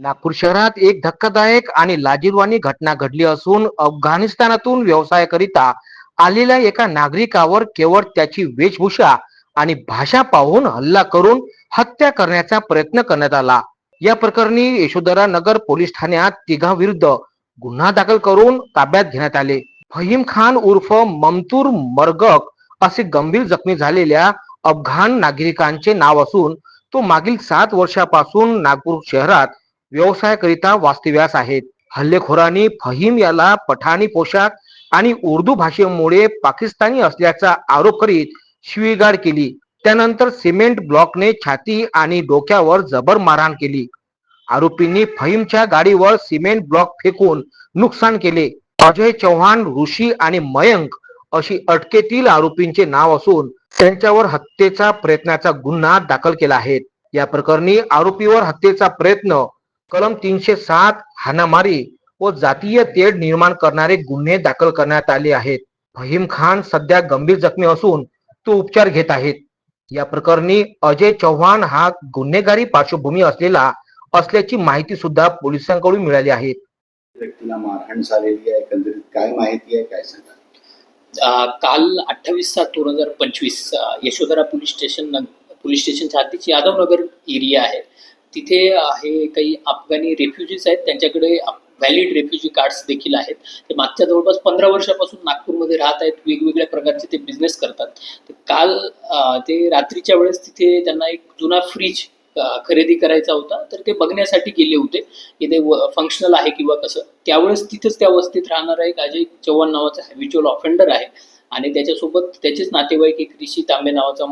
नागपूर शहरात एक धक्कादायक आणि लाजीरवाणी घटना घडली असून अफगाणिस्तानातून व्यवसायाकरिता आलेल्या एका नागरिकावर केवळ त्याची वेशभूषा आणि भाषा पाहून हल्ला करून हत्या करण्याचा प्रयत्न करण्यात आला. या प्रकरणी यशोधरा नगर पोलीस ठाण्यात तिघांविरुद्ध गुन्हा दाखल करून ताब्यात घेण्यात आले. फहीम खान उर्फ ममतूर मरगक असे गंभीर जखमी झालेल्या अफगाण नागरिकांचे नाव असून तो मागील सात वर्षापासून नागपूर शहरात व्यवसायाकरिता वास्तव्यास आहेत. हल्लेखोरांनी फहीम याला पठाणी पोशाख आणि उर्दू भाषेमुळे पाकिस्तानी असल्याचा आरोप करीत शिवीगाळ केली. त्यानंतर सिमेंट ब्लॉकने छाती आणि डोक्यावर जबर मारहाण केली. आरोपींनी फहीमच्या गाडीवर सिमेंट ब्लॉक फेकून नुकसान केले. अजय चव्हाण ऋषी आणि मयंक अशी अटकेतील आरोपींचे नाव असून त्यांच्यावर हत्येचा प्रयत्नाचा गुन्हा दाखल केला आहे. या प्रकरणी आरोपीवर हत्येचा प्रयत्न कलम तीनशे सात हाणामारी व जातीय तेढ निर्माण करणारे गुन्हे दाखल करण्यात आले आहेत. फहीम खान सध्या गंभीर जखमी असून तो उपचार घेत आहेत. या प्रकरणी अजय चव्हाण हा गुन्हेगारी पार्श्वभूमी असलेला असल्याची माहिती सुद्धा पोलिसांकडून मिळाली आहे. व्यक्तीला मारहाण झालेली आहे. एकंदरीत काय माहिती आहे? काय सांगा काल अठ्ठावीस सात दोन हजार पंचवीस यशोधरा पोलीस स्टेशन पोलीस स्टेशनच्या हद्दीची यादवनगर एरिया आहे. तिथे आहे काही अफगाणी रेफ्युजीज आहेत. त्यांच्याकडे व्हॅलिड रेफ्युजी कार्ड्स देखील आहेत. ते मागच्या जवळपास पंधरा वर्षापासून नागपूरमध्ये राहत आहेत. वेगवेगळ्या प्रकारचे ते बिझनेस करतात. काल ते रात्रीच्या वेळेस तिथे त्यांना एक जुना फ्रीज खरेदी करायचा होता. तर ते बघण्यासाठी गेले होते. की ते फंक्शनल आहे किंवा कसं. त्यावेळेस तिथेच त्या वस्तीत राहणारा एक अजय चव्हाण नावाचा हॅबिच्युअल ऑफेंडर आहे. आणि त्याच्यासोबत त्याचेच नातेवाईक एक ऋषी तांबे नावाचा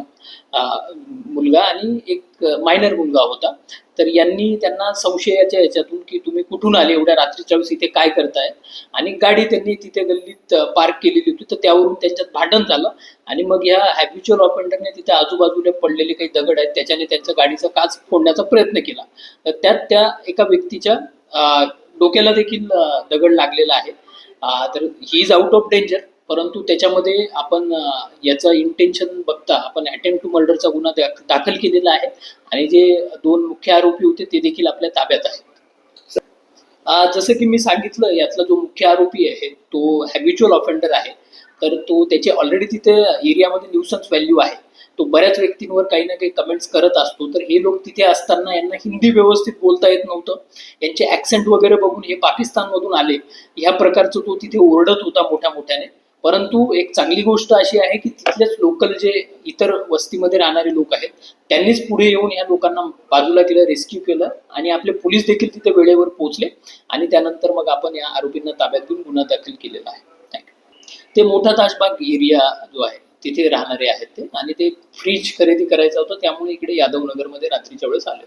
मुलगा आणि एक मायनर मुलगा होता. तर यांनी त्यांना संशयाच्या याच्यातून की तुम्ही कुठून आले एवढ्या रात्रीच्या वेळेस इथे काय करताय? आणि गाडी त्यांनी तिथे गल्लीत पार्क केलेली होती. तर त्यावरून त्यांच्यात भांडण झालं. आणि मग या हॅबिच्युअल ऑफेंडरने तिथे आजूबाजूला पडलेले काही दगड आहेत त्याच्याने त्यांच्या गाडीचा काच फोडण्याचा प्रयत्न केला. तर त्यात त्या एका व्यक्तीच्या डोक्याला देखील दगड लागलेला आहे. तर he is out of danger परंतु त्याच्यामध्ये आपण याचं इंटेन्शन बघता आपण अटेम्प्ट टू मर्डरचा गुन्हा दाखल केलेला आहे आणि जे दोन मुख्य आरोपी होते ते देखील आपल्या ताब्यात आहेत. जसं की मी सांगितलं यातला जो मुख्य आरोपी आहे तो हॅबिच्युअल ऑफेंडर आहे. तर तो त्याचे ऑलरेडी तिथे एरियामध्ये न्यूसन्स व्हॅल्यू आहे. तो बऱ्याच व्यक्तींवर काही ना काही कमेंट्स करत असतो. तर हे लोक तिथे असताना यांना हिंदी व्यवस्थित बोलता येत नव्हतं. यांचे ऍक्सेंट वगैरे बघून हे पाकिस्तानमधून आले. ह्या प्रकारचं तो तिथे ओरडत होता मोठ्या मोठ्याने. परंतु एक चांगली गोष्ट अशी आहे की तिथलेच लोकल जे इतर वस्तीमध्ये राहणारे लोक आहेत त्यांनीच पुढे येऊन या लोकांना बाजूला केलं रेस्क्यू केलं आणि आपले पोलीस देखील तिथे वेळेवर पोहोचले आणि त्यानंतर मग आपण या आरोपींना ताब्यात घेऊन गुन्हा दाखल केलेला आहे. ते मोठा ताशबाग एरिया जो आहे तिथे राहणारे आहेत ते आणि ते फ्रीज खरेदी करायचा होता त्यामुळे इकडे यादवनगरमध्ये रात्रीच्या वेळेस आले